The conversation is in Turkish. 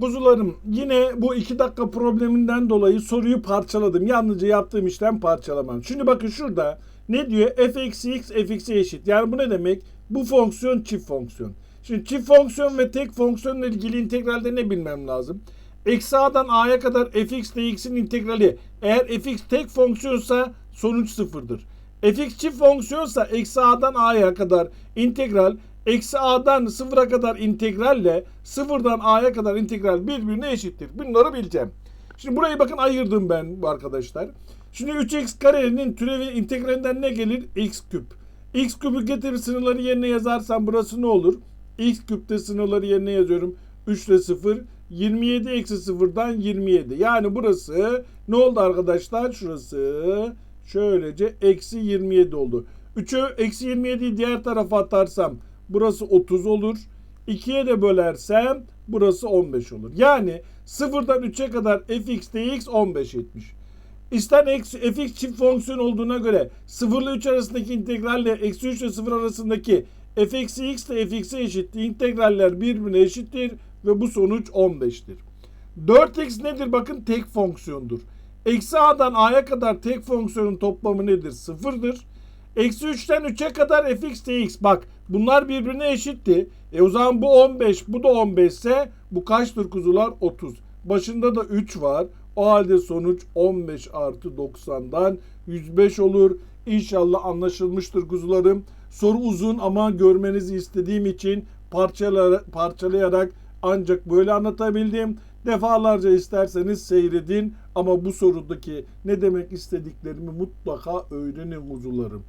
kuzularım yine bu iki dakika probleminden dolayı soruyu parçaladım. Yalnızca yaptığım işlem parçalamam. Şimdi bakın şurada ne diyor? f eksi x f x'e eşit. Yani bu ne demek? Bu fonksiyon çift fonksiyon. Şimdi çift fonksiyon ve tek fonksiyonla ilgili integralde ne bilmem lazım? Eksi a'dan a'ya kadar fx dx'in integrali eğer fx tek fonksiyonsa sonuç sıfırdır. fx çift fonksiyonsa eksi a'dan a'ya kadar integral eksi a'dan sıfıra kadar integralle sıfırdan a'ya kadar integral birbirine eşittir. Bunları bileceğim. Şimdi burayı bakın ayırdım ben arkadaşlar. Şimdi 3x karenin türevi integralinden ne gelir? x küp. x küpü getir sınırları yerine yazarsam burası ne olur? x küpte sınırları yerine yazıyorum. 3 ile 0. 27 eksi 0'dan 27. Yani burası ne oldu arkadaşlar? Şurası şöylece eksi 27 oldu. 3'ü eksi 27'yi diğer tarafa atarsam burası 30 olur. 2'ye de bölersem burası 15 olur. Yani 0'dan 3'e kadar fx dx 15 etmiş. İster eksi fx çift fonksiyon olduğuna göre 0 ile 3 arasındaki integralle eksi 3 ile 0 arasındaki f eksi x ile fx'e eşittir. İntegraller birbirine eşittir ve bu sonuç 15'tir. 4x nedir? Bakın tek fonksiyondur. Eksi a'dan a'ya kadar tek fonksiyonun toplamı nedir? Sıfırdır. Eksi 3'ten 3'e kadar fx dx. Bak bunlar birbirine eşitti. E o zaman bu 15, bu da 15 ise bu kaçtır kuzular? 30. Başında da 3 var. O halde sonuç 15 artı 90'dan 105 olur. İnşallah anlaşılmıştır kuzularım. Soru uzun ama görmenizi istediğim için parçalayarak, parçalayarak ancak böyle anlatabildim. Defalarca isterseniz seyredin ama bu sorudaki ne demek istediklerimi mutlaka öğrenin kuzularım.